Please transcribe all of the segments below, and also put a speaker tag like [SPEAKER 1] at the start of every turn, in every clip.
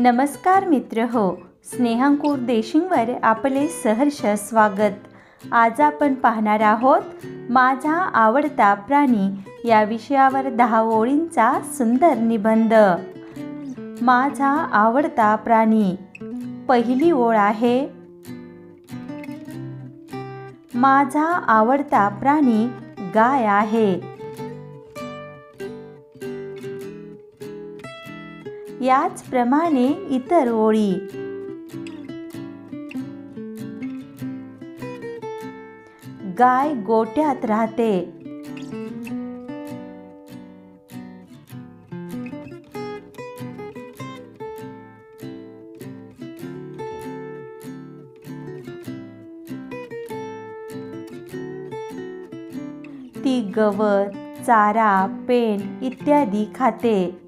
[SPEAKER 1] नमस्कार मित्र हो स्नेहांकूर देशिंगवर आपले सहर्ष स्वागत. आज आपण पाहणार आहोत माझा आवडता प्राणी या विषयावर दहा ओळींचा सुंदर निबंध. माझा आवडता प्राणी. पहिली ओळ आहे. माझा आवडता प्राणी गाय आहे. याचप्रमाणे इतर ओळी. गाय गोट्यात राहते. ती गवत चारा पेंड इत्यादी खाते.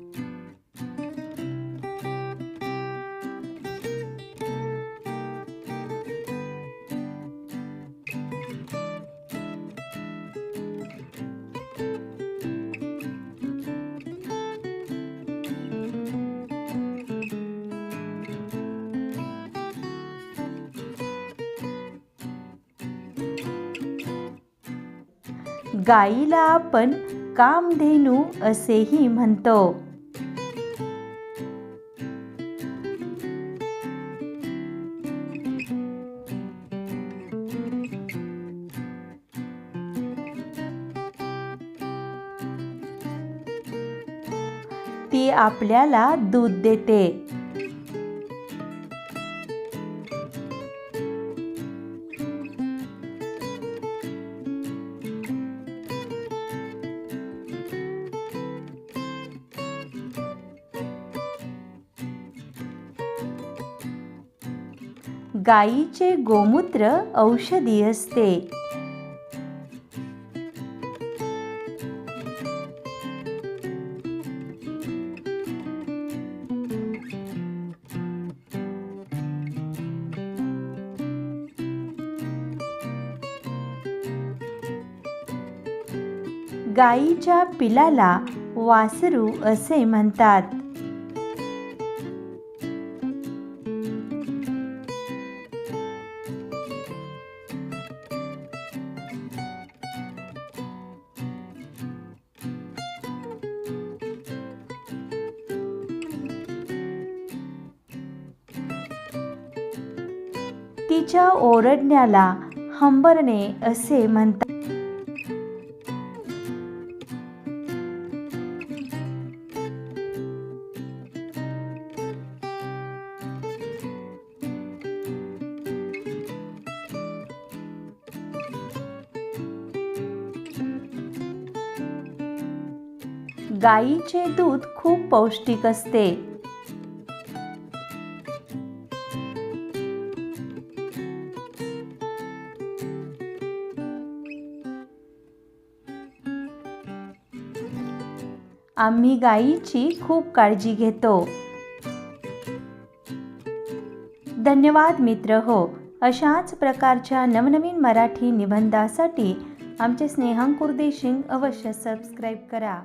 [SPEAKER 1] गाईला आपण कामधेनू असेही म्हणतो. ती आपल्याला दूध देते. गाईचे गोमूत्र औषधी असते. गाईच्या पिलाला वासरू असे म्हणतात. तिच्या ओरडण्याला हंबरणे असे म्हणतात. गाईचे दूध खूप पौष्टिक असते. आम्ही गायीची खूप काळजी घेतो. धन्यवाद मित्र. हो अशाच प्रकारच्या नवनवीन मराठी निबंधासाठी आमचे स्नेहांकुर देशिंग अवश्य सबस्क्राईब करा.